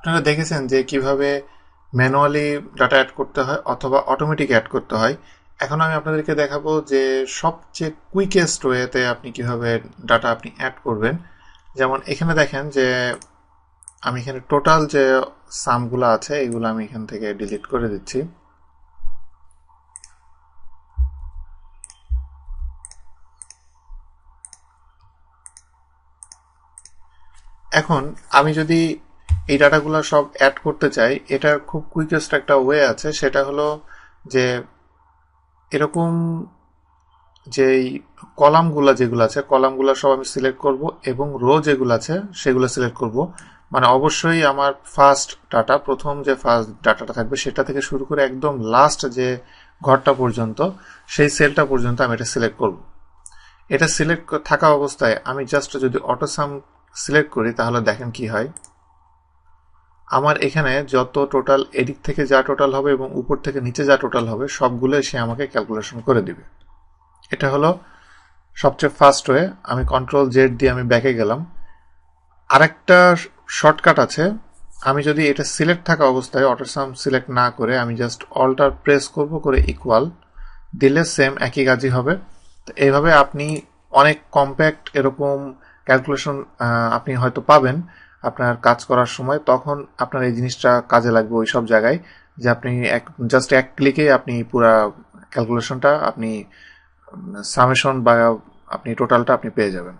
আপনারা দেখেছেন যে কীভাবে ম্যানুয়ালি ডাটা অ্যাড করতে হয় অথবা অটোমেটিক অ্যাড করতে হয়। এখন আমি আপনাদেরকে দেখাবো যে সবচেয়ে কুইকেস্ট ওয়েতে আপনি কীভাবে ডাটা আপনি অ্যাড করবেন। যেমন এখানে দেখেন যে আমি এখানে টোটাল যে সামগুলো আছে, এগুলো আমি এখান থেকে ডিলিট করে দিচ্ছি। এখন আমি যদি এই ডাটাগুলো সব অ্যাড করতে চাই এটার খুব কুইকেস্ট একটা ওয়ে আছে, সেটা হলো যে এরকম যেই কলামগুলো যেগুলো আছে, কলামগুলো সব আমি সিলেক্ট করব এবং রো যেগুলো আছে, সেগুলো সিলেক্ট করব। মানে অবশ্যই আমার ফার্স্ট ডাটা প্রথম যে ফার্স্ট ডাটাটা থাকবে, সেটা থেকে শুরু করে একদম লাস্ট যে ঘরটা পর্যন্ত, সেই সেলটা পর্যন্ত আমি এটা সিলেক্ট করব। এটা সিলেক্ট থাকা অবস্থায় আমি জাস্ট যদি অটোসাম সিলেক্ট করি, তাহলে দেখেন কি হয়। আমার এখানে যত টোটাল এদিক থেকে যা টোটাল হবে এবং উপর থেকে নিচে যা টোটাল হবে সবগুলো সে আমাকে ক্যালকুলেশন করে দিবে। এটা হলো সবচেয়ে ফার্স্ট ওয়ে আমি কন্ট্রোল জেড দিয়ে আমি ব্যাকে গেলাম। আরেকটা শর্টকাট আছে। আমি যদি এটা সিলেক্ট থাকা অবস্থায় অটোসাম সিলেক্ট না করে আমি জাস্ট অল্টার প্রেস করব করে ইকুয়াল দিলে সেম একই কাজই হবে। তো এইভাবে আপনি অনেক কম্প্যাক্ট এরকম ক্যালকুলেশন আপনি হয়তো পাবেন। আপনার কাজ করার সময়, তখন আপনার এই জিনিসটা কাজে লাগবে ওই সব জায়গায় যে আপনি এক জাস্ট এক ক্লিকে আপনি পুরা ক্যালকুলেশনটা আপনি সামেশন বা আপনি টোটালটা আপনি পেয়ে যাবেন।